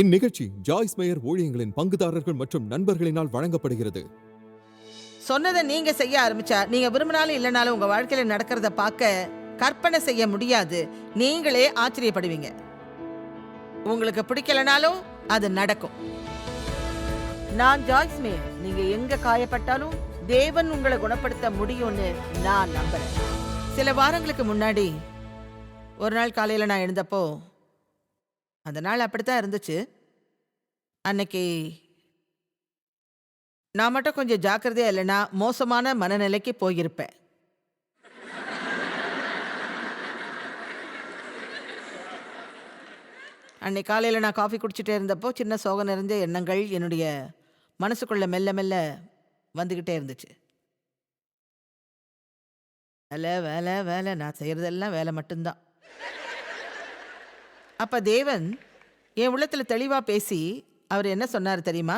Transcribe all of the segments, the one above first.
இந்நிகழ்ச்சி Joyce mayor ஊழியங்களின் பங்குதாரர்கள் மற்றும் நண்பர்களினால் வழங்கப்படுகிறது. சொன்னதை நீங்க செய்ய ஆரம்பிச்சா நீங்க விரும்பினாலும் இல்லைனாலும் உங்க வாழ்க்கையில நடக்கிறத பார்க்க கற்பனை செய்ய முடியாது. நீங்களே ஆச்சரியப்படுவீங்க. உங்களுக்கு பிடிக்கலனாலும் அது நடக்கும். நான் ஜாய்ஸ் மேயர். நீங்க எங்க காயப்பட்டாலும் தேவன் உங்களை குணப்படுத்த முடியும்னு நான் நம்புறேன். சில வாரங்களுக்கு முன்னாடி ஒரு நாள் காலையில நான் எழுந்தப்போ அந்த நாள் அப்படித்தான் இருந்துச்சு. அன்னைக்கு நான் மட்டும் கொஞ்சம் ஜாக்கிரதையா இல்லைன்னா மோசமான மனநிலைக்கு போயிருப்பேன். அன்னைக்கு காலையில் நான் காஃபி குடிச்சிட்டே இருந்தப்போ சின்ன சோகம் நிறைஞ்ச எண்ணங்கள் என்னுடைய மனசுக்குள்ளே மெல்ல மெல்ல வந்துக்கிட்டே இருந்துச்சு. வேலை வேலை வேலை. நான் செய்கிறதெல்லாம் வேலை மட்டும்தான். அப்போ தேவன் என் உள்ளத்தில் தெளிவாக பேசி அவர் என்ன சொன்னார் தெரியுமா?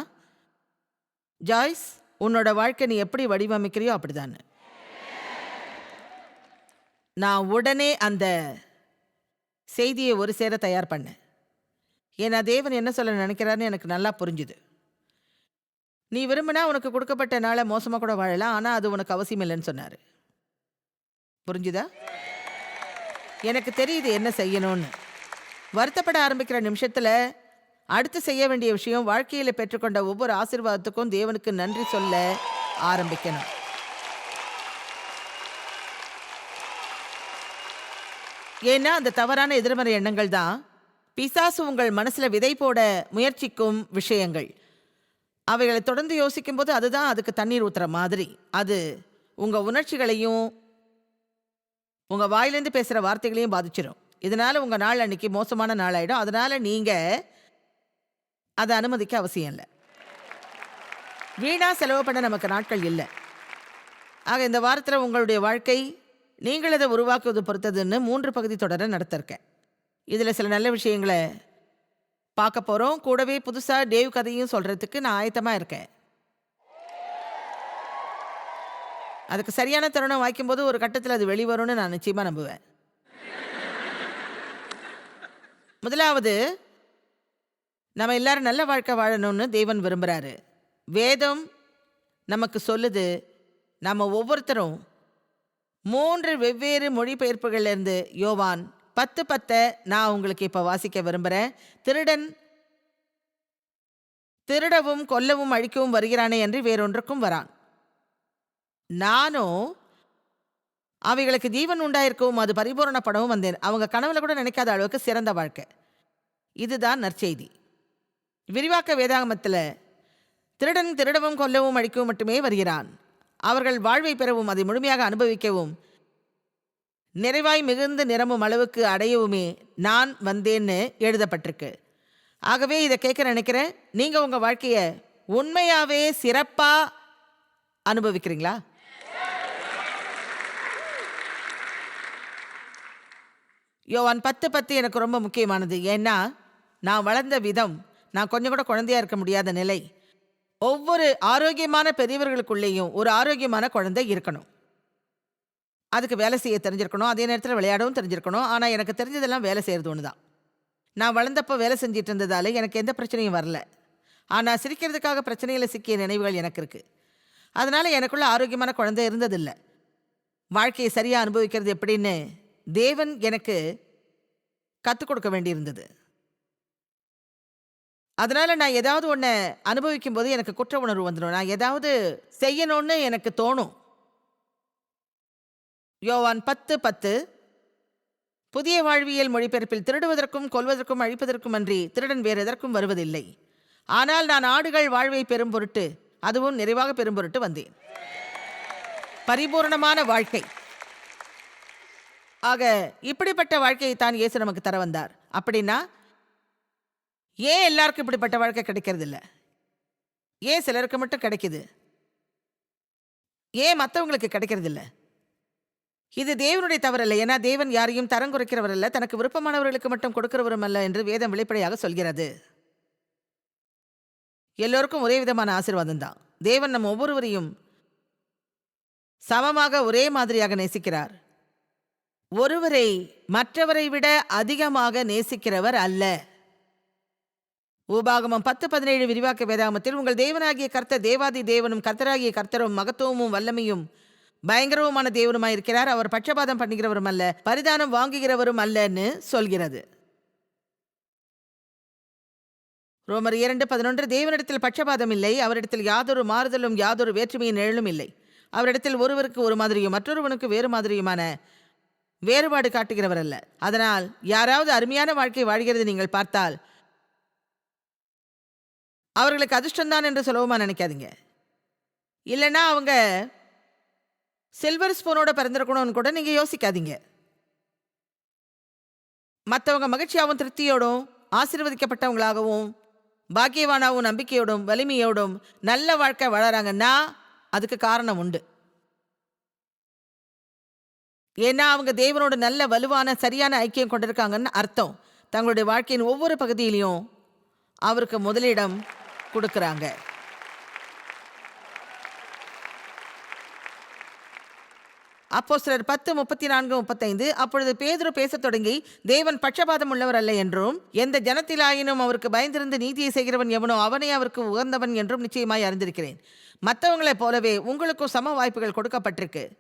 ஜாய்ஸ் உன்னோட வாழ்க்கை நீ எப்படி வடிவமைக்கிறியோ அப்படிதான் நான் உடனே அந்த செய்தியை ஒரு சேர தயார் பண்ணேன். ஏன்னா தேவன் என்ன சொல்ல நினைக்கிறாருன்னு எனக்கு நல்லா புரிஞ்சுது. நீ விரும்பினா உனக்கு கொடுக்கப்பட்ட நாளை மோசமாக கூட வாழலாம் ஆனால் அது உனக்கு அவசியம் இல்லைன்னு சொன்னார். புரிஞ்சுதா? எனக்கு தெரியுது என்ன செய்யணும்னு. வருத்தப்பட ஆரம்பிக்கிற நிமிஷத்தில் அடுத்து செய்ய வேண்டிய விஷயம் வாழ்க்கையில் பெற்றுக்கொண்ட ஒவ்வொரு ஆசிர்வாதத்துக்கும் தேவனுக்கு நன்றி சொல்ல ஆரம்பிக்கணும். ஏன்னா அந்த தவறான எதிர்மறை எண்ணங்கள் தான் பிசாசு உங்கள் மனசில் விதை போட முயற்சிக்கும் விஷயங்கள். அவைகளை தொடர்ந்து யோசிக்கும் போது அதுதான் அதுக்கு தண்ணீர் ஊத்துற மாதிரி. அது உங்கள் உணர்ச்சிகளையும் உங்கள் வாயிலேருந்து பேசுகிற வார்த்தைகளையும் பாதிச்சிடும் இதனால் உங்கள் நாள் அன்னைக்கு மோசமான நாள் ஆகிடும் அதனால் நீங்கள் அதை அனுமதிக்க அவசியம் இல்லை. வீணாக செலவு பண்ண நமக்கு நாட்கள் இல்லை. ஆக இந்த வாரத்தில் உங்களுடைய வாழ்க்கை நீங்கள் அதை உருவாக்குவது பொறுத்ததுன்னு மூன்று பகுதி தொடர நடத்திருக்கேன். இதில் சில நல்ல விஷயங்களை பார்க்க போகிறோம் கூடவே புதுசாக டேவ் கதையும் சொல்கிறதுக்கு நான் ஆயத்தமாக இருக்கேன். அதுக்கு சரியான தருணம் வாய்க்கும்போது ஒரு கட்டத்தில் அது வெளிவரும்னு நான் நிச்சயமாக நம்புவேன். முதலாவது நம்ம எல்லாரும் நல்ல வாழ்க்கை வாழணும்னு தேவன் விரும்புகிறாரு வேதம் நமக்கு சொல்லுது நம்ம ஒவ்வொருத்தரும் மூன்று வெவ்வேறு மொழிபெயர்ப்புகள்லேருந்து யோவான் பத்து பத்தை நான் உங்களுக்கு இப்போ வாசிக்க விரும்புகிறேன் திருடன் திருடவும் கொல்லவும் அழிக்கவும் வருகிறானே என்று வேறொன்றுக்கும் வரான். நானும் அவைகளுக்கு ஜீவன் உண்டாயிருக்கவும் அது பரிபூரணப்படவும் வந்தேன். அவங்க கனவுல கூட நினைக்காத அளவுக்கு சிறந்த வாழ்க்கை. இதுதான் நற்செய்தி. விரிவாக்க வேதாகமத்தில் திருடன் திருடவும் கொல்லவும் அழிக்கவும் மட்டுமே வருகிறான். அவர்கள் வாழ்வை பெறவும் அதை முழுமையாக அனுபவிக்கவும் நிறைவாய் மிகுந்து நிரம்பும் அளவுக்கு அடையவுமே நான் வந்தேன்னு எழுதப்பட்டிருக்கு. ஆகவே இதை கேட்க நினைக்கிறேன் நீங்கள் உங்கள் வாழ்க்கையை உண்மையாகவே சிறப்பாக அனுபவிக்கிறீங்களா? யோவான் பத்து பத்து எனக்கு ரொம்ப முக்கியமானது. ஏன்னா நான் வளர்ந்த விதம் நான் கொஞ்சம் கூட குழந்தையாக இருக்க முடியாத நிலை. ஒவ்வொரு ஆரோக்கியமான பெரியவர்களுக்குள்ளேயும் ஒரு ஆரோக்கியமான குழந்தை இருக்கணும். அதுக்கு வேலை செய்ய தெரிஞ்சிருக்கணும் அதே நேரத்தில் விளையாடவும் தெரிஞ்சிருக்கணும். ஆனால் எனக்கு தெரிஞ்சதெல்லாம் வேலை செய்கிறது ஒன்று தான் நான் வளர்ந்தப்போ வேலை செஞ்சிட்டு இருந்ததால் எனக்கு எந்த பிரச்சனையும் வரல. ஆனால் சிரிக்கிறதுக்காக பிரச்சனையில் சிக்கிய நினைவுகள் எனக்கு இருக்குது அதனால் எனக்குள்ள ஆரோக்கியமான குழந்தை இருந்ததில்லை. வாழ்க்கையை சரியாக அனுபவிக்கிறது எப்படின்னு தேவன் எனக்கு கற்றுக் கொடுக்க வேண்டியிருந்தது. அதனால் நான் ஏதாவது ஒன்று அனுபவிக்கும் போது எனக்கு குற்ற உணர்வு வந்துடும். நான் ஏதாவது செய்யணும்னு எனக்கு தோணும். யோவான் பத்து பத்து. புதிய வாழ்வியல் மொழிபெயர்ப்பில் திருடுவதற்கும் கொல்வதற்கும் அழிப்பதற்கும் அன்றி திருடன் வேறு எதற்கும் வருவதில்லை. ஆனால் நான் ஆடுகள் வாழ்வை பெரும் பொருட்டு அதுவும் நிறைவாக பெரும் பொருட்டு வந்தேன். பரிபூரணமான வாழ்க்கை. ஆக இப்படிப்பட்ட வாழ்க்கையை தான் இயேசு நமக்கு தர வந்தார். அப்படின்னா ஏன் எல்லாருக்கும் இப்படிப்பட்ட வாழ்க்கை கிடைக்கிறது இல்லை ஏன் சிலருக்கு மட்டும் கிடைக்குது? ஏன் மற்றவங்களுக்கு கிடைக்கிறது இல்லை இது தேவனுடைய தவறல்ல. ஏன்னா தேவன் யாரையும் தரம் குறைக்கிறவர் அல்ல தனக்கு விருப்பமானவர்களுக்கு மட்டும் கொடுக்கிறவரும் அல்ல என்று வேதம் வெளிப்படையாக சொல்கிறது. எல்லோருக்கும் ஒரே விதமான ஆசீர்வாதம் தான். தேவன் நம் ஒவ்வொருவரையும் சமமாக ஒரே மாதிரியாக நேசிக்கிறார். ஒருவரை மற்றவரை விட அதிகமாக நேசிக்கிறவர் அல்ல. உபாகமம் பத்து பதினேழு விரிவாக்க வேதாகமத்தில் உங்கள் தேவனாகிய கர்த்தர் தேவாதி தேவனும் கர்த்தராகிய கர்த்தரும் மகத்துவமும் வல்லமையும் பயங்கரவுமான தேவனுமாய் இருக்கிறார் அவர் பட்சபாதம் பண்ணுகிறவரும் அல்ல பரிதானம் வாங்குகிறவரும் அல்லன்னு சொல்கிறது. ரோமர் இரண்டு பதினொன்று தேவனிடத்தில் பட்சபாதம் இல்லை அவரிடத்தில் யாதொரு மாறுதலும் யாதொரு வேற்றுமையின் நிழலும் இல்லை. அவரிடத்தில் ஒருவருக்கு ஒரு மாதிரியும் மற்றொருவனுக்கு வேறு மாதிரியுமான வேறுபாடு காட்டுகிறவர் அல்ல. அதனால் யாராவது அருமையான வாழ்க்கை வாழ்கிறது நீங்கள் பார்த்தால் அவர்களுக்கு அதிர்ஷ்டம்தான் என்று சொல்லவுமா நினைக்காதீங்க. இல்லைன்னா அவங்க சில்வர் ஸ்பூனோட பிறந்திருக்கணும்னு கூட நீங்கள் யோசிக்காதீங்க. மற்றவங்க மகிழ்ச்சியாகவும் திருப்தியோடும் ஆசீர்வதிக்கப்பட்டவங்களாகவும் பாக்கியவானாவும் நம்பிக்கையோடும் வலிமையோடும் நல்ல வாழ்க்கை வளராங்கன்னா அதுக்கு காரணம் உண்டு. ஏன்னா அவங்க தேவனோட நல்ல வலுவான சரியான ஐக்கியம் கொண்டிருக்காங்கன்னு அர்த்தம். தங்களுடைய வாழ்க்கையின் ஒவ்வொரு பகுதியிலையும் அவருக்கு முதலிடம் கொடுக்குறாங்க. அப்போ சிலர் பத்து முப்பத்தி நான்கு முப்பத்தைந்து அப்பொழுது பேதுரு பேசத் தொடங்கி தேவன் பட்சபாதம் உள்ளவர் அல்ல என்றும் எந்த ஜனத்திலாயினும் அவருக்கு பயந்திருந்து நீதியை செய்கிறவன் எவனோ அவனே அவருக்கு உகந்தவன் என்றும் நிச்சயமாய் அறிந்திருக்கிறேன். மற்றவங்களைப் போலவே உங்களுக்கும் சம வாய்ப்புகள் கொடுக்கப்பட்டிருக்கு.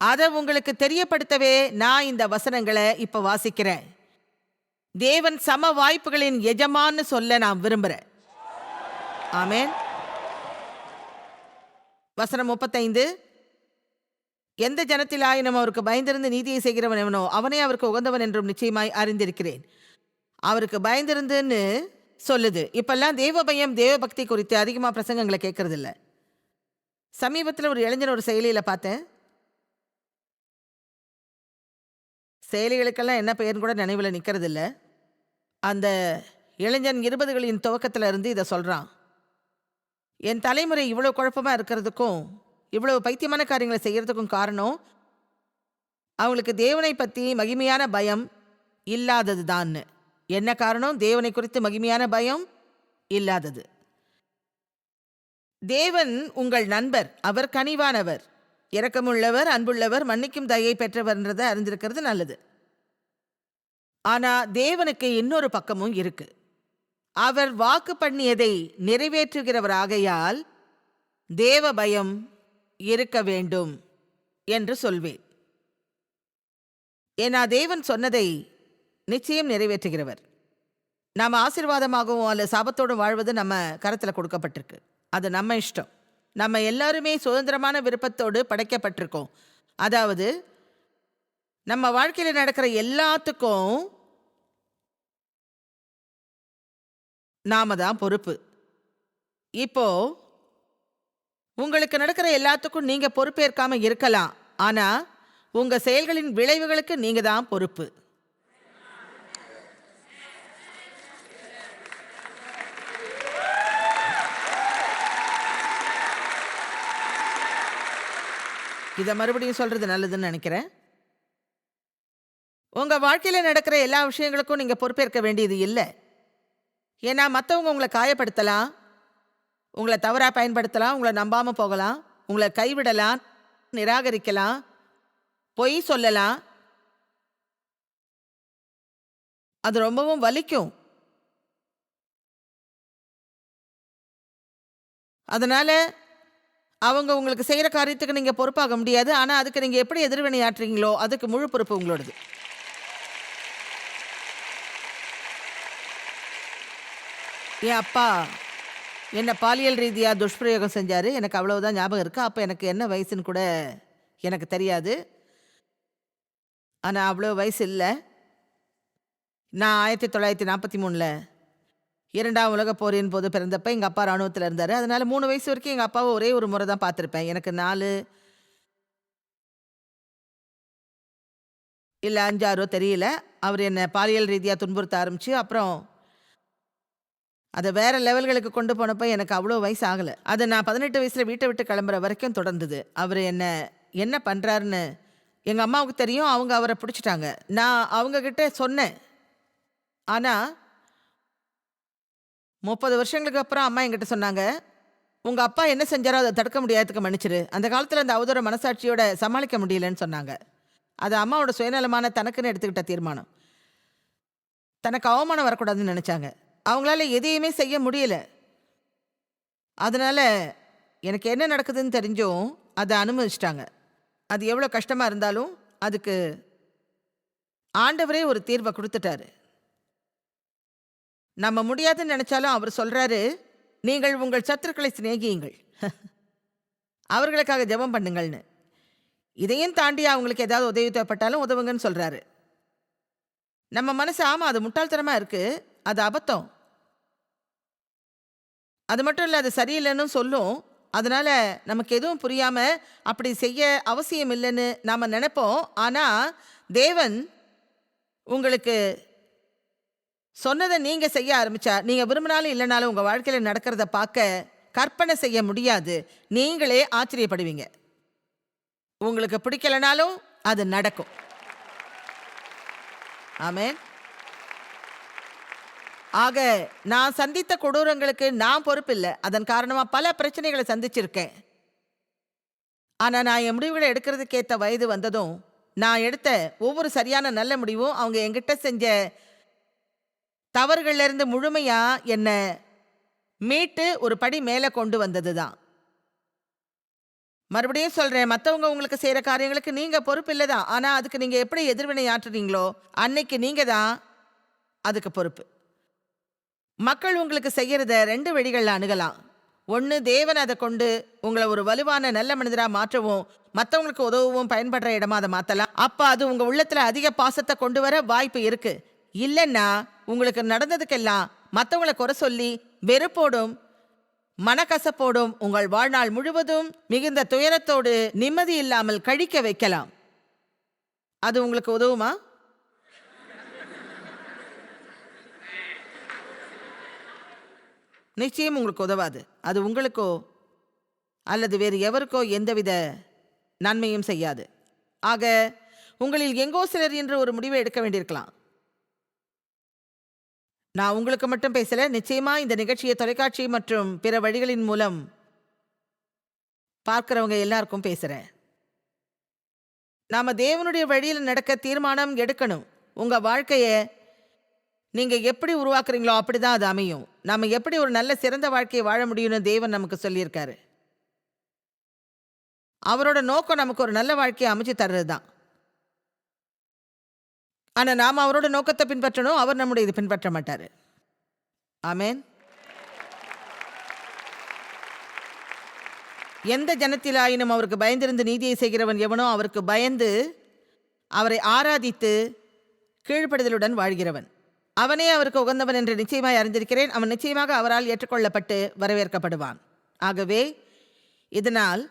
அதை உங்களுக்கு தெரியப்படுத்தவே நான் இந்த வசனங்களை இப்ப வாசிக்கிறேன். தேவன் சம வாய்ப்புகளின் எஜமான்னு சொல்ல நான் விரும்புறேன் ஆமேன். வசனம் முப்பத்தைந்து. எந்த ஜனத்திலாயினும் அவருக்கு பயந்திருந்து நீதியை செய்கிறவன் எவனோ அவனே அவருக்கு உகந்தவன் என்றும் நிச்சயமாய் அறிந்திருக்கிறேன். அவருக்கு பயந்திருந்துன்னு சொல்லுது. இப்பெல்லாம் தேவ பயம் தேவபக்தி குறித்து அதிகமாக பிரசங்கங்களை கேட்கறதில்ல. சமீபத்தில் ஒரு இளைஞர் ஒரு செயலியில் பார்த்தேன். செயலிகளுக்கெல்லாம் என்ன பெயர்னு கூட நினைவில் நிற்கிறதில்ல அந்த இளைஞன் இருபதுகளின் துவக்கத்தில் இருந்து இதை சொல்கிறான் என் தலைமுறை இவ்வளோ குழப்பமாக இருக்கிறதுக்கும் இவ்வளோ பைத்தியமான காரியங்களை செய்கிறதுக்கும் காரணம் அவங்களுக்கு தேவனை பற்றி மகிமையான பயம் இல்லாதது தான்னு. என்ன காரணம்? தேவனை குறித்து மகிமையான பயம் இல்லாதது. தேவன் உங்கள் நண்பர் அவர் கனிவானவர். இரக்கமுள்ளவர் அன்புள்ளவர் மன்னிக்கும் தயை பெற்றவர்ன்றதை அறிந்திருக்கிறது நல்லது. ஆனா தேவனுக்கு இன்னொரு பக்கமும் இருக்கு. அவர் வாக்கு பண்ணியதை நிறைவேற்றுகிறவராகையால் தேவ பயம் இருக்க வேண்டும் என்று சொல்வேன். ஏன்னா தேவன் சொன்னதை நிச்சயம் நிறைவேற்றுகிறவர். நாம் ஆசீர்வாதமாகவும் அல்ல சாபத்தோடும் வாழ்வது நம்ம கரத்தில் கொடுக்கப்பட்டிருக்கு. அது நம்ம இஷ்டம். நம்ம எல்லாருமே சுதந்திரமான விருப்பத்தோடு படைக்கப்பட்டிருக்கோம். அதாவது நம்ம வாழ்க்கையில் நடக்கிற எல்லாத்துக்கும் நாம தான் பொறுப்பு. இப்போ உங்களுக்கு நடக்கிற எல்லாத்துக்கும் நீங்கள் பொறுப்பேற்காம இருக்கலாம். ஆனால் உங்கள் செயல்களின் விளைவுகளுக்கு நீங்கள் தான் பொறுப்பு. இதை மறுபடியும் சொல்கிறது நல்லதுன்னு நினைக்கிறேன். உங்கள் வாழ்க்கையில் நடக்கிற எல்லா விஷயங்களுக்கும் நீங்கள் பொறுப்பேற்க வேண்டியது இல்லை. ஏன்னா மற்றவங்க உங்களை காயப்படுத்தலாம் உங்களை தவறாக பயன்படுத்தலாம் உங்களை நம்பாமல் போகலாம் உங்களை கைவிடலாம் நிராகரிக்கலாம் பொய் சொல்லலாம். அது ரொம்பவும் வலிக்கும். அதனால அவங்க உங்களுக்கு செய்கிற காரியத்துக்கு நீங்கள் பொறுப்பாக முடியாது. ஆனால் அதுக்கு நீங்கள் எப்படி எதிர்வினை ஆற்றுறீங்களோ அதுக்கு முழு பொறுப்பு உங்களோடது. என் அப்பா என்ன பாலியல் ரீதியாக துஷ்பிரயோகம் செஞ்சார்? எனக்கு அவ்வளவுதான் ஞாபகம் இருக்குது அப்போ எனக்கு என்ன வயசுன்னு கூட எனக்கு தெரியாது. ஆனால் அவ்வளோ வயசு இல்லை. நான் ஆயிரத்தி தொள்ளாயிரத்தி நாற்பத்தி மூணில் இரண்டாம் உலகப் போரின் போது பிறந்தப்ப எங்கள் அப்பா ராணுவத்தில் இருந்தார். அதனால் மூணு வயசு வரைக்கும் எங்கள் அப்பாவை ஒரே ஒரு முறை தான் பார்த்துருப்பேன். எனக்கு நாலு இல்லை அஞ்சாறோ தெரியல. அவர் என்னை பாலியல் ரீதியாக துன்புறுத்த ஆரம்பிச்சு அப்புறம் அதை வேற லெவல்களுக்கு கொண்டு போனப்போ எனக்கு அவ்வளோ வயசு ஆகலை. அதை நான் பதினெட்டு வயசில் வீட்டை விட்டு கிளம்புற வரைக்கும் தொடர்ந்தது. அவர் என்ன என்ன பண்ணுறாருன்னு எங்கள் அம்மாவுக்கு தெரியும். அவங்க அவரை பிடிச்சிட்டாங்க. நான் அவங்கக்கிட்ட சொன்னேன். ஆனால் முப்பது வருஷங்களுக்கு அப்புறம் அம்மா என்கிட்ட சொன்னாங்க உங்கள் அப்பா என்ன செஞ்சாரோ அதை தடுக்க முடியாததுக்கு மன்னிச்சிரு. அந்த காலத்தில் அந்த அவதூற மனசாட்சியோட சமாளிக்க முடியலன்னு சொன்னாங்க. அது அம்மாவோட சுயநலமான தனக்குன்னு எடுத்துக்கிட்ட தீர்மானம். தனக்கு அவமானம் வரக்கூடாதுன்னு நினச்சாங்க. அவங்களால எதையுமே செய்ய முடியல. அதனால் எனக்கு என்ன நடக்குதுன்னு தெரிஞ்சும் அதை அனுமதிச்சிட்டாங்க. அது எவ்வளோ கஷ்டமாக இருந்தாலும் அதுக்கு ஆண்டவரே ஒரு தீர்வை கொடுத்துட்டாரு. நம்ம முடியாதுன்னு நினைச்சாலும் அவர் சொல்றாரு நீங்கள் உங்கள் சத்துருக்களை சிநேகியுங்கள். அவர்களுக்காக ஜெபம் பண்ணுங்கள்னு. இதையும் தாண்டி அவங்களுக்கு ஏதாவது உதவி தேவைப்பட்டாலும் உதவுங்கன்னு சொல்றாரு. நம்ம மனசு ஆமாம் அது முட்டாள்தனமாக இருக்கு. அது அபத்தம். அது மட்டும் இல்லை அது சரியில்லைன்னு சொல்லும். அதனால் நமக்கு எதுவும் புரியாமல் அப்படி செய்ய அவசியம் இல்லைன்னு நாம் நினைப்போம். ஆனால் தேவன் உங்களுக்கு சொன்னதை நீங்க செய்ய ஆரம்பிச்சா நீங்க விரும்பினாலும் இல்லைனாலும் உங்க வாழ்க்கையில நடக்கிறத பார்க்க கற்பனை செய்ய முடியாது. நீங்களே ஆச்சரியப்படுவீங்க. உங்களுக்கு பிடிக்கலனாலும் அது நடக்கும். ஆமேன். ஆக நான் சந்தித்த கொடூரங்களுக்கு நான் பொறுப்பில்லை. அதன் காரணமா பல பிரச்சனைகளை சந்திச்சிருக்கேன். ஆனா நான் என் முடிவுகளை எடுக்கிறதுக்கேற்ற வயது வந்ததும் நான் எடுத்த ஒவ்வொரு சரியான நல்ல முடிவும் அவங்க என்கிட்ட செஞ்ச தவறுகள்ல இருந்து முழுமையா என்ன மீட்டு ஒரு படி மேலே கொண்டு வந்தது தான் மறுபடியும் சொல்றேன் மற்றவங்க உங்களுக்கு செய்கிற காரியங்களுக்கு நீங்க பொறுப்பு இல்லை தான் ஆனால் அதுக்கு நீங்க எப்படி எதிர்வினை ஆற்றுறீங்களோ அன்னைக்கு நீங்க தான் அதுக்கு பொறுப்பு. மக்கள் உங்களுக்கு செய்கிறத ரெண்டு வழிகளில் அணுகலாம். ஒன்று தேவன் அதை கொண்டு உங்களை ஒரு வலுவான நல்ல மனிதராக மாற்றவும் மற்றவங்களுக்கு உதவவும் பயன்படுற இடமா அதை மாற்றலாம். அப்போ அது உங்கள் உள்ளத்தில் அதிக பாசத்தை கொண்டு வர வாய்ப்பு இருக்குது. இல்லைன்னா உங்களுக்கு நடந்ததுக்கெல்லாம் மற்றவங்களை குறை சொல்லி வெறுப்போடும் மனக்கசப்போடும் உங்கள் வாழ்நாள் முழுவதும் மிகுந்த துயரத்தோடு நிம்மதி இல்லாமல் கழிக்க வைக்கலாம். அது உங்களுக்கு உதவுமா? நிச்சயம் உங்களுக்கு உதவாது. அது உங்களுக்கோ அல்லது வேறு எவருக்கோ எந்தவித நன்மையும் செய்யாது. ஆக உங்களில் எங்கோ சிலர் என்று ஒரு முடிவை எடுக்க வேண்டியிருக்கலாம். நான் உங்களுக்கு மட்டும் பேசல நிச்சயமா இந்த நிகழ்ச்சியை தொலைக்காட்சி மற்றும் பிற வழிகளின் மூலம் பார்க்கிறவங்க எல்லாருக்கும் பேசுறேன். நாம தேவனுடைய வழியில் நடக்க தீர்மானம் எடுக்கணும். உங்க வாழ்க்கையை நீங்க எப்படி உருவாக்குறீங்களோ அப்படிதான் அது அமையும். நாம எப்படி ஒரு நல்ல சிறந்த வாழ்க்கையை வாழ முடியும்னு தேவன் நமக்கு சொல்லியிருக்காரு. அவரோட நோக்கம் நமக்கு ஒரு நல்ல வாழ்க்கையை அமைச்சு தர்றது தான் ஆனால் நாம் அவரோட நோக்கத்தை பின்பற்றணும். அவர் நம்முடைய இதை பின்பற்ற மாட்டார். ஆமேன். எந்த ஜனத்திலாயினும் அவருக்கு பயந்திருந்து நீதியை செய்கிறவன் எவனோ அவருக்கு பயந்து அவரை ஆராதித்து கீழ்ப்படுதலுடன் வாழ்கிறவன். அவனே அவருக்கு உகந்தவன் என்று நிச்சயமாய் அறிந்திருக்கிறேன். அவன் நிச்சயமாக அவரால் ஏற்றுக்கொள்ளப்பட்டு வரவேற்கப்படுவான். ஆகவே இதனால்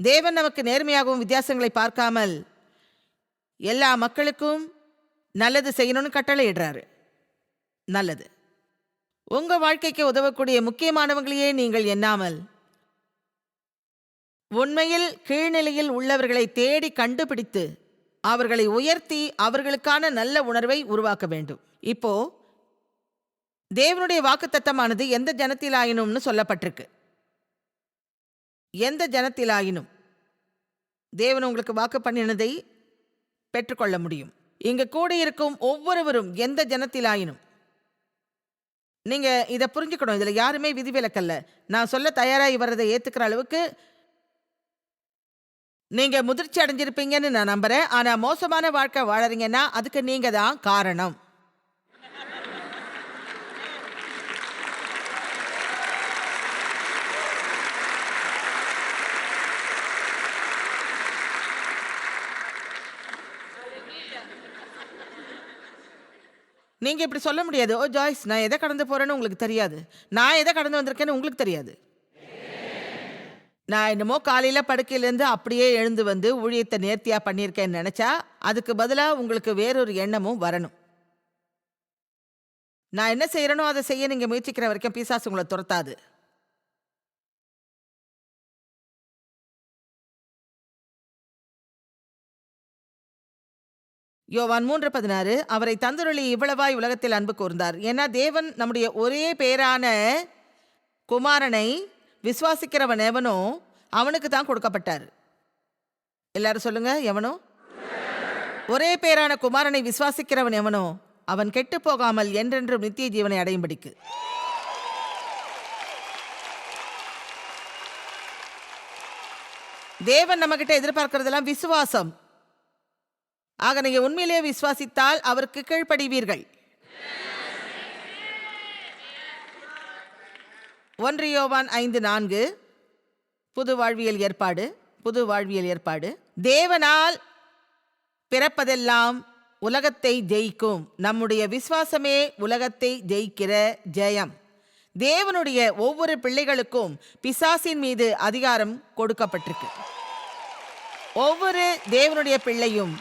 தேவன் நமக்கு நேர்மையாகவும் வித்தியாசங்களை பார்க்காமல் எல்லா மக்களுக்கும் நல்லது செய்யணும்னு கட்டளையிடுறாரு. நல்லது. உங்க வாழ்க்கைக்கு உதவக்கூடிய முக்கியமானவங்களையே நீங்கள் எண்ணாமல் உண்மையில் கீழ்நிலையில் உள்ளவர்களை தேடி கண்டுபிடித்து அவர்களை உயர்த்தி அவர்களுக்கான நல்ல உணர்வை உருவாக்க வேண்டும். இப்போ தேவனுடைய வாக்குத்தத்தமானது எந்த ஜனத்திலாயினும்னு சொல்லப்பட்டிருக்கு. எந்த ஜனத்திலாயினும் தேவன் உங்களுக்கு வாக்கு பண்ணினதை பெற்றுக்கொள்ள முடியும். இங்க கூடியிருக்கும் ஒவ்வொருவரும் எந்த ஜனத்திலாயினும். நீங்க இதை புரிஞ்சுக்கணும். இதுல யாருமே விதிவிலக்கல்ல நான் சொல்ல தயாராகி வர்றதை ஏத்துக்கிற அளவுக்கு நீங்க முதிர்ச்சி அடைஞ்சிருப்பீங்கன்னு நான் நம்புறேன். ஆனா மோசமான வாழ்க்கை வாழறீங்கன்னா அதுக்கு நீங்க தான் காரணம். நீங்கள் இப்படி சொல்ல முடியாது. ஓ ஜாய்ஸ் நான் எதை கடந்து போகிறேன்னு உங்களுக்கு தெரியாது. நான் எதை கடந்து வந்திருக்கேன்னு உங்களுக்கு தெரியாது. நான் என்னமோ காலையில் படுக்கையிலேருந்து அப்படியே எழுந்து வந்து ஊழியத்தை நேர்த்தியாக பண்ணியிருக்கேன்னு நினச்சா அதுக்கு பதிலாக உங்களுக்கு வேறொரு எண்ணமும் வரணும். நான் என்ன செய்கிறேனோ அதை செய்ய நீங்கள் முயற்சிக்கிற வரைக்கும் பீசாஸ் உங்களை துரத்தாது. யோவான் மூன்று பதினாறு அவரை தந்துருளி இவ்வளவாய் உலகத்தில் அன்பு கூர்ந்தார். ஏன்னா தேவன் நம்முடைய ஒரே பேரான குமாரனை விசுவாசிக்கிறவன் எவனோ அவனுக்கு தான் கொடுக்கப்பட்டார். எல்லாரும் சொல்லுங்க எவனோ? ஒரே பேரான குமாரனை விசுவாசிக்கிறவன் எவனோ அவன் கெட்டு போகாமல் என்றென்றும் நித்திய ஜீவனை அடையும்படிக்கு. தேவன் நம்மகிட்ட எதிர்பார்க்கிறதெல்லாம் விசுவாசம். ஆக நீங்க உண்மையிலேயே விசுவாசித்தால் அவருக்கு கீழ்ப்படிவீர்கள். ஒன்று யோவான் ஐந்து நான்கு. புது வாழ்வியல் ஏற்பாடு புது வாழ்வியல் ஏற்பாடு. தேவனால் பிறப்பதெல்லாம் உலகத்தை ஜெயிக்கும். நம்முடைய விசுவாசமே உலகத்தை ஜெயிக்கிற ஜெயம். தேவனுடைய ஒவ்வொரு பிள்ளைகளுக்கும் பிசாசின் மீது அதிகாரம் கொடுக்கப்பட்டிருக்கு. ஒவ்வொரு தேவனுடைய பிள்ளையும்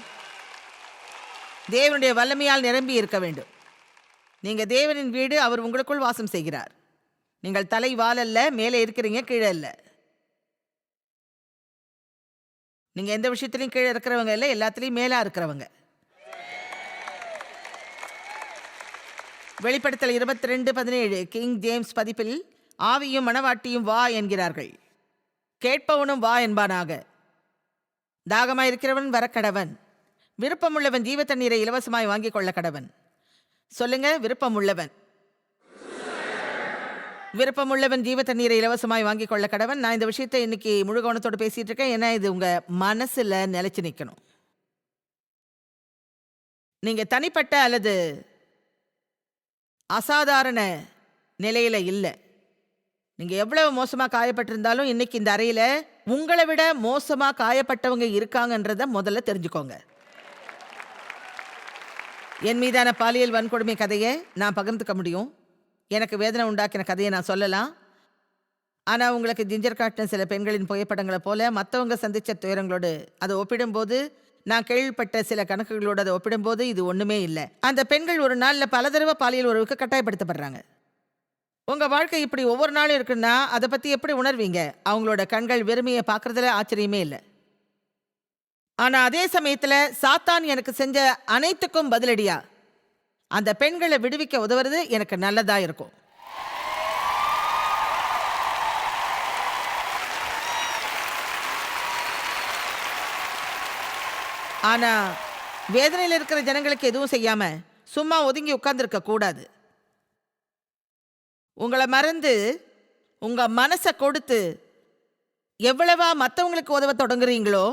தேவனுடைய வல்லமையால் நிரம்பி இருக்க வேண்டும். நீங்கள் தேவனின் வீடு அவர் உங்களுக்குள் வாசம் செய்கிறார். நீங்கள் தலை வாழல்ல மேலே இருக்கிறீங்க கீழே இல்லை நீங்கள் எந்த விஷயத்துலையும் கீழே இருக்கிறவங்க இல்லை எல்லாத்துலேயும் மேலாக இருக்கிறவங்க. வெளிப்படுத்தல் இருபத்தி ரெண்டு பதினேழு கிங் ஜேம்ஸ் பதிப்பில் ஆவியும் மணவாட்டியும் வா என்கிறார்கள். கேட்பவனும் வா என்பானாக. தாகமாயிருக்கிறவன் வரக்கடவன். விருப்பமுள்ளவன் ஜீவ தண்ணீரை இலவசமாய் வாங்கிக் கொள்ள கடவன். சொல்லுங்க விருப்பமுள்ளவன். விருப்பமுள்ளவன் ஜீவ தண்ணீரை இலவசமாய் வாங்கிக் கொள்ள கடவன். நான் இந்த விஷயத்தை இன்னைக்கு முழு கவனத்தோடு பேசிட்டு இருக்கேன். ஏன்னா இது உங்க மனசுல நிலைச்சு நிற்கணும் நீங்க தனிப்பட்ட அல்லது அசாதாரண நிலையில இல்லை. நீங்க எவ்வளவு மோசமா காயப்பட்டிருந்தாலும் இன்னைக்கு இந்த அறையில உங்களை விட மோசமா காயப்பட்டவங்க இருக்காங்கன்றத முதல்ல தெரிஞ்சுக்கோங்க. என் மீதான பாலியல் வன்கொடுமை கதையை நான் பகிர்ந்துக்க முடியும். எனக்கு வேதனை உண்டாக்கின கதையை நான் சொல்லலாம். ஆனால் உங்களுக்கு ஜிஞ்சர் காட்டின சில பெண்களின் புகைப்படங்களை போல மற்றவங்க சந்தித்த துயரங்களோடு அதை ஒப்பிடும்போது நான் கேள்விப்பட்ட சில கணக்குகளோடு அதை ஒப்பிடும்போது இது ஒன்றுமே இல்லை. அந்த பெண்கள் ஒரு நாளில் பல தடவை பாலியல் உறவுக்கு கட்டாயப்படுத்தப்படுறாங்க. உங்கள் வாழ்க்கை இப்படி ஒவ்வொரு நாளும் இருக்குன்னா அதை பற்றி எப்படி உணர்வீங்க? அவங்களோட கண்கள் வெறுமையை பார்க்குறதுல ஆச்சரியமே இல்லை. ஆனால் அதே சமயத்தில் சாத்தான் எனக்கு செஞ்ச அனைத்துக்கும் பதிலடியா? அந்த பெண்களை விடுவிக்க உதவுறது எனக்கு நல்லதா இருக்கும். ஆனா வேதனையில் இருக்கிற ஜனங்களுக்கு எதுவும் செய்யாம சும்மா ஒதுங்கி உட்கார்ந்துருக்க கூடாது. உங்களை மறந்து உங்க மனசை கொடுத்து எவ்வளவா மற்றவங்களுக்கு உதவ தொடங்குறீங்களோ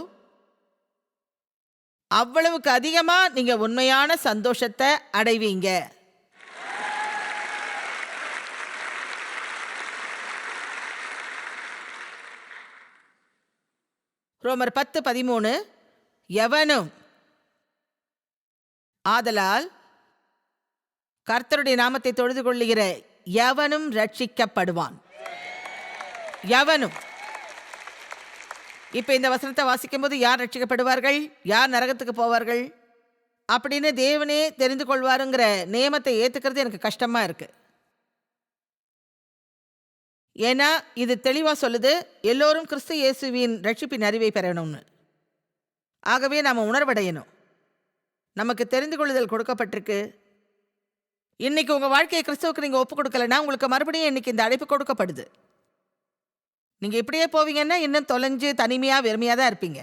அவ்வளவுக்கு அதிகமாக நீங்கள் உண்மையான சந்தோஷத்தை அடைவீங்க. ரோமர் பத்து பதிமூணு எவனும் ஆதலால் கர்த்தருடைய நாமத்தை தொழுது கொள்ளுகிற எவனும் ரட்சிக்கப்படுவான். எவனும். இப்போ இந்த வசனத்தை வாசிக்கும் போது யார் ரட்சிக்கப்படுவார்கள்? யார் நரகத்துக்கு போவார்கள்? அப்படின்னு தேவனே தெரிந்து கொள்வாருங்கிற நியமத்தை ஏற்றுக்கிறது எனக்கு கஷ்டமாக இருக்குது ஏன்னா இது தெளிவாக சொல்லுது எல்லோரும் கிறிஸ்து இயேசுவின் ரட்சிப்பின் அறிவை பெறணும்னு. ஆகவே நாம் உணர்வடையணும். நமக்கு தெரிந்து கொள்ளுதல் கொடுக்கப்பட்டிருக்கு. இன்றைக்கி உங்கள் வாழ்க்கையை கிறிஸ்துவுக்கு நீங்கள் ஒப்பு கொடுக்கலைன்னா உங்களுக்கு மறுபடியும் இன்னைக்கு இந்த அழைப்பு கொடுக்கப்படுது. நீங்கள் இப்படியே போவீங்கன்னா இன்னும் தொலைஞ்சு தனிமையாக வெறுமையாக தான் இருப்பீங்க.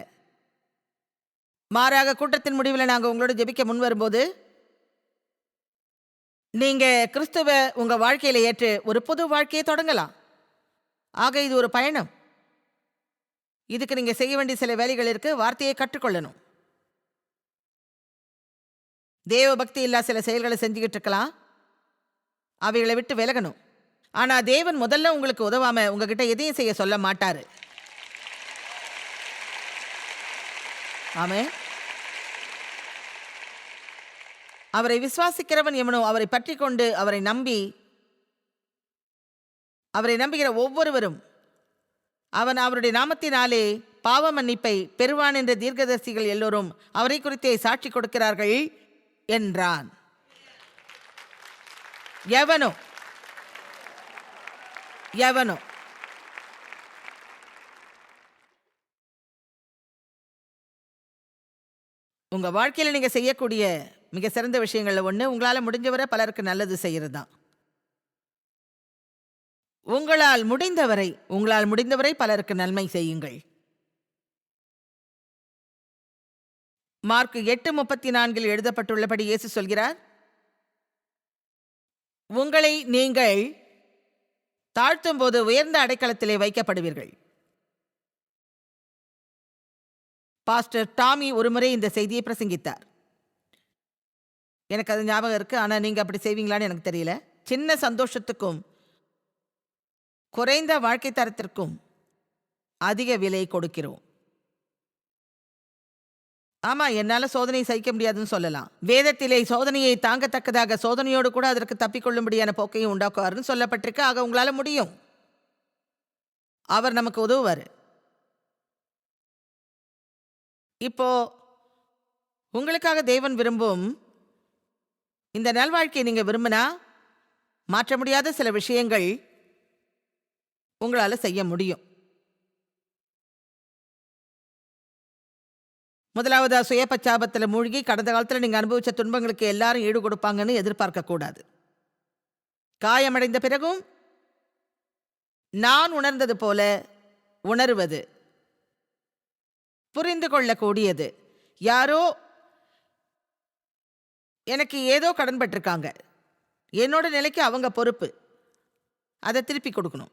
மாறாக கூட்டத்தின் முடிவில் நாங்கள் உங்களோட ஜெபிக்க முன் வரும்போது நீங்கள் கிறிஸ்துவ உங்கள் வாழ்க்கையில் ஏற்று ஒரு புது வாழ்க்கையை தொடங்கலாம். ஆக இது ஒரு பயணம். இதுக்கு நீங்கள் செய்ய வேண்டிய சில வேலைகள் இருக்கு வார்த்தையை கற்றுக்கொள்ளணும். தேவ பக்தி இல்லா சில செயல்களை செஞ்சுக்கிட்டு இருக்கலாம். அவைகளை விட்டு விலகணும். ஆனா தேவன் முதல்ல உங்களுக்கு உதவாம உங்ககிட்ட எதையும் செய்ய சொல்ல மாட்டாரு. ஆமே அவரை விசுவாசிக்கிறவன் எவனோ அவரை பற்றி கொண்டு அவரை நம்பி அவரை நம்புகிற ஒவ்வொருவரும் அவன் அவருடைய நாமத்தினாலே பாவ மன்னிப்பை பெறுவான் என்ற தீர்க்கதர்சிகள் எல்லோரும் அவரை குறித்தே சாட்சி கொடுக்கிறார்கள் என்றான். எவனோ எவனோ உங்க வாழ்க்கையில நீங்க செய்யக்கூடிய மிக சிறந்த விஷயங்கள்ல ஒண்ணு உங்களால முடிஞ்சவரை பலருக்கு நல்லது செய்கிறது தான் உங்களால் முடிந்தவரை உங்களால் முடிந்தவரை பலருக்கு நன்மை செய்யுங்கள். மார்க் எட்டு முப்பத்தி நான்கில் எழுதப்பட்டுள்ளபடி இயேசு சொல்கிறார் உங்களை நீங்கள் தாழ்த்தும் போது உயர்ந்த அடைக்கலத்திலே வைக்கப்படுவீர்கள். பாஸ்டர் டாமி ஒருமுறை இந்த செய்தியை பிரசங்கித்தார். எனக்கு அது ஞாபகம் இருக்கு ஆனால் நீங்க அப்படி செய்வீங்களான்னு எனக்கு தெரியல. சின்ன சந்தோஷத்துக்கும் குறைந்த வாழ்க்கை தரத்திற்கும் அதிக விலை கொடுக்கிறோம். ஆமா என்னால சோதனை சகிக்க முடியாதுன்னு சொல்லலாம். வேதத்திலே சோதனையை தாங்கத்தக்கதாக சோதனையோடு கூட அதற்கு தப்பிக்கொள்ளும்படியான போக்கையும் உண்டாக்குவார்னு சொல்லப்பட்டிருக்கு. ஆக உங்களால முடியும். அவர் நமக்கு உதவுவார். இப்போ உங்களுக்காக தேவன் விரும்பும் இந்த நல்வாழ்க்கையை நீங்க விரும்பினா மாற்ற முடியாத சில விஷயங்கள் உங்களால செய்ய முடியும். முதலாவது சுயபச்சாபத்தில் மூழ்கி கடந்த காலத்தில் நீங்கள் அனுபவித்த துன்பங்களுக்கு எல்லாரும் ஈடு கொடுப்பாங்கன்னு எதிர்பார்க்கக்கூடாது. காயமடைந்த பிறகும் நான் உணர்ந்தது போல உணர்வது புரிந்து கொள்ளக்கூடியது. யாரோ எனக்கு ஏதோ கடன்பட்டிருக்காங்க என்னோட நிலைக்கு அவங்க பொறுப்பு. அதை திருப்பி கொடுக்கணும்.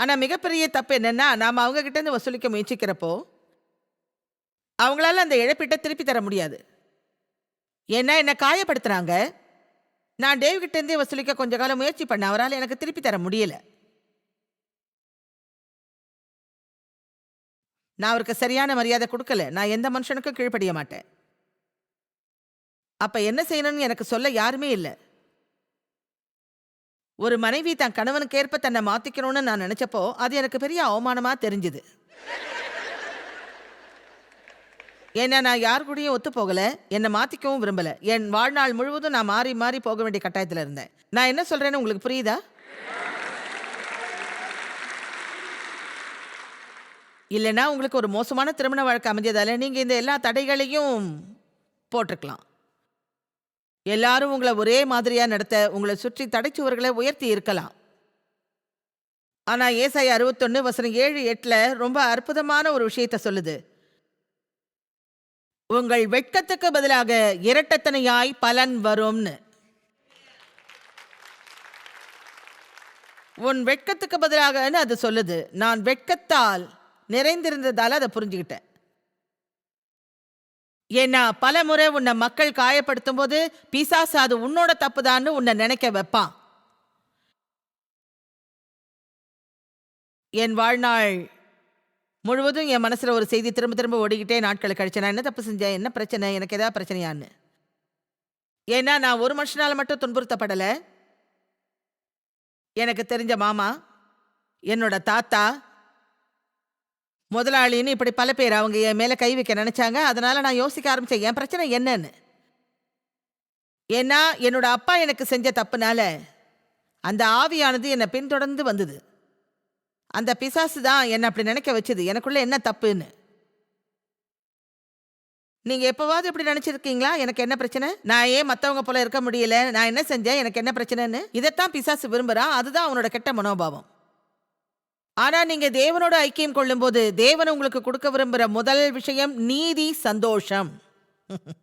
ஆனால் மிகப்பெரிய தப்பு என்னென்னா நாம் அவங்ககிட்டேருந்து வசூலிக்க முயற்சிக்கிறப்போ அவங்களால அந்த இழப்பீட்டை திருப்பி தர முடியாது. ஏன்னா என்னை காயப்படுத்துறாங்க. நான் டேவ் வசூலிக்க கொஞ்ச காலம் முயற்சி பண்ண அவரால் எனக்கு திருப்பி தர முடியல. நான் அவருக்கு சரியான மரியாதை கொடுக்கல. நான் எந்த மனுஷனுக்கும் கீழ்ப்படிய மாட்டேன். அப்ப என்ன செய்யணும்னு எனக்கு சொல்ல யாருமே இல்லை. ஒரு மனைவி தன் கணவனுக்கு ஏற்ப தன்னை மாத்திக்கணும்னு நான் நினைச்சப்போ அது எனக்கு பெரிய அவமானமா தெரிஞ்சுது. ஏன்னா நான் யார் கூடயும் ஒத்து போகல என்னை மாத்திக்கவும் விரும்பல. என் வாழ்நாள் முழுவதும் நான் மாறி மாறி போக வேண்டிய கட்டாயத்தில் இருந்தேன். நான் என்ன சொல்றேன்னு உங்களுக்கு புரியுதா? இல்லைன்னா உங்களுக்கு ஒரு மோசமான திருமண வழக்கு அமைஞ்சதால நீங்கள் இந்த எல்லா தடைகளையும் போட்டிருக்கலாம். எல்லாரும் உங்களை ஒரே மாதிரியாக நடத்த உங்களை சுற்றி தடைச்சுவர்களை உயர்த்தி இருக்கலாம். ஆனால் ஏசாய் அறுபத்தொன்று வசனம் ஏழு எட்டில் ரொம்ப அற்புதமான ஒரு விஷயத்த சொல்லுது. உங்கள் வெட்கத்துக்கு பதிலாக இரட்டத்தனையாய் பலன் வரும்னு. உன் வெட்கத்துக்கு பதிலாகன்னு அது சொல்லுது. நான் வெட்கத்தால் நிறைந்திருந்ததால் அதை புரிஞ்சுக்கிட்டேன். ஏன்னா பல முறை உன்னை மக்கள் காயப்படுத்தும் போது பிசாசு அது உன்னோட தப்புதான்னு உன்னை நினைக்க வைப்பான். என் வாழ்நாள் முழுவதும் என் மனசில் ஒரு செய்தி திரும்ப திரும்ப ஓடிக்கிட்டே நாட்கள் கழிச்சு நான் என்ன தப்பு செஞ்சேன்? என்ன பிரச்சனை? எனக்கு எதாவது பிரச்சனையான்னு? ஏன்னா நான் ஒரு மனுஷனால் மட்டும் துன்புறுத்தப்படலை. எனக்கு தெரிஞ்ச மாமா என்னோட தாத்தா முதலாளின்னு இப்படி பல பேர் அவங்க என் மேலே கை வைக்க நினச்சாங்க. அதனால் நான் யோசிக்க ஆரம்பிச்சேன் என் பிரச்சனை என்னன்னு? ஏன்னா என்னோட அப்பா எனக்கு செஞ்ச தப்புனால அந்த ஆவியானது என்னை பின்தொடர்ந்து வந்தது. அந்த பிசாசு தான் என்னை அப்படி நினைக்க வச்சது. எனக்குள்ள என்ன தப்புன்னு? நீங்க எப்போவாவது இப்படி நினைச்சிருக்கீங்களா? எனக்கு என்ன பிரச்சனை? நான் ஏன் மற்றவங்க போல இருக்க முடியல? நான் என்ன செஞ்சேன்? எனக்கு என்ன பிரச்சனைன்னு? இதைத்தான் பிசாசு விரும்புறான் அதுதான் அவனோட கெட்ட மனோபாவம். ஆனா நீங்க தேவனோட ஐக்கியம் கொள்ளும்போது தேவன் உங்களுக்கு கொடுக்க விரும்புகிற முதல் விஷயம் நீதி சந்தோஷம்.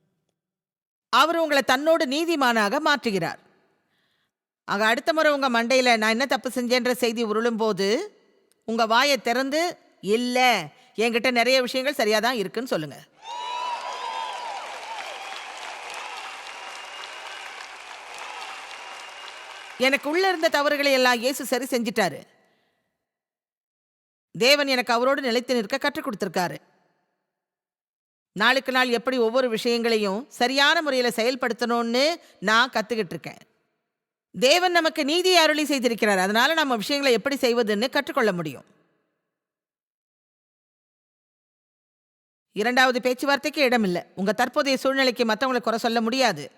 அவர் உங்களை தன்னோடு நீதிமானாக மாற்றுகிறார். ஆக அடுத்த முறை உங்க மண்டையில நான் என்ன தப்பு செஞ்சேன்ற செய்தி உருளும் உங்கள் வாயை திறந்து இல்லை என்கிட்ட நிறைய விஷயங்கள் சரியாக தான் இருக்குன்னு சொல்லுங்க. எனக்கு உள்ள இருந்த தவறுகளை எல்லாம் இயேசு சரி செஞ்சிட்டாரு. தேவன் எனக்கு அவரோடு நிலைத்து நிற்க கற்றுக் கொடுத்துருக்காரு. நாளுக்கு நாள் எப்படி ஒவ்வொரு விஷயங்களையும் சரியான முறையில் செயல்படுத்தணும்னு நான் கற்றுக்கிட்டு இருக்கேன். தேவன் நமக்கு நீதி அருளி செய்திருக்கிறார். அதனால நம்ம விஷயங்களை எப்படி செய்வதுன்னு கற்றுக்கொள்ள முடியும். இரண்டாவது பேச்சுவார்த்தைக்கு இடமில்லை. உங்க தற்போதைய சூழ்நிலைக்கு மற்றவங்களை குறை சொல்ல முடியாது.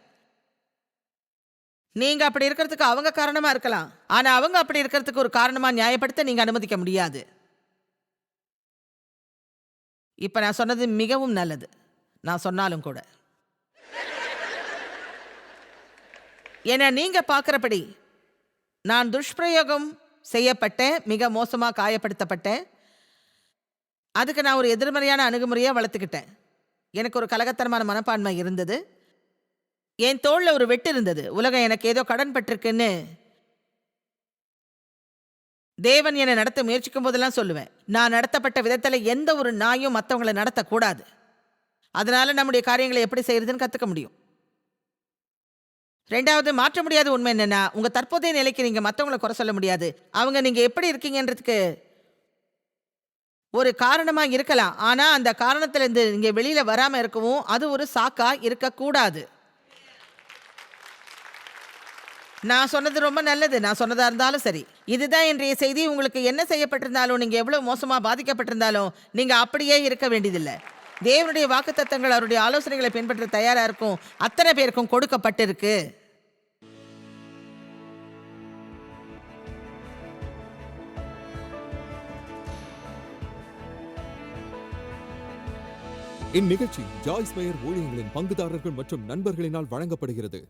நீங்க அப்படி இருக்கிறதுக்கு அவங்க காரணமா இருக்கலாம். ஆனா அவங்க அப்படி இருக்கிறதுக்கு ஒரு காரணமா நியாயப்படுத்த நீங்க அனுமதிக்க முடியாது. இப்ப நான் சொன்னது மிகவும் நல்லது. நான் சொன்னாலும் கூட. என நீங்க பார்க்குறபடி நான் துஷ்பிரயோகம் செய்யப்பட்டேன் மிக மோசமாக காயப்படுத்தப்பட்டேன். அதுக்கு நான் ஒரு எதிர்மறையான அணுகுமுறையை வளர்த்துக்கிட்டேன். எனக்கு ஒரு கலகத்தனமான மனப்பான்மை இருந்தது. என் தோளில் ஒரு வெட்டு இருந்தது. உலகம் எனக்கு ஏதோ கடன் பட்டிருக்குன்னு தேவன் என்னை நடத்த முயற்சிக்கும் போதெல்லாம் சொல்லுவேன். நான் நடத்தப்பட்ட விதத்தில் எந்த ஒரு நாயும் மற்றவங்களை நடத்தக்கூடாது. அதனால் நம்முடைய காரியங்களை எப்படி செய்கிறதுன்னு கற்றுக்க முடியும். ரெண்டாவது மாற்ற முடியாத உண்மை என்னன்னா உங்க தற்போதைய நிலைக்கு நீங்க மற்றவங்களை குறை சொல்ல முடியாது. அவங்க நீங்க எப்படி இருக்கீங்கன்றதுக்கு ஒரு காரணமா இருக்கலாம். ஆனா அந்த காரணத்திலேருந்து நீங்க வெளியில வராம இருக்கவும் அது ஒரு சாக்கா இருக்கக்கூடாது. நான் சொன்னது ரொம்ப நல்லது. நான் சொன்னதாக இருந்தாலும் சரி. இதுதான் இன்றைய செய்தி. உங்களுக்கு என்ன செய்யப்பட்டிருந்தாலும் நீங்கள் எவ்வளோ மோசமாக பாதிக்கப்பட்டிருந்தாலும் நீங்கள் அப்படியே இருக்க வேண்டியதில்லை. தேவனுடைய வாக்குத்தத்தங்கள் அவருடைய ஆலோசனைகளை பின்பற்ற தயாராக இருக்கும். அத்தனை பேருக்கும் கொடுக்கப்பட்டிருக்கு. இந்நிகழ்ச்சி ஜாய்ஸ் மேயர் ஊழியங்களின் பங்குதாரர்கள் மற்றும் நண்பர்களினால் வழங்கப்படுகிறது.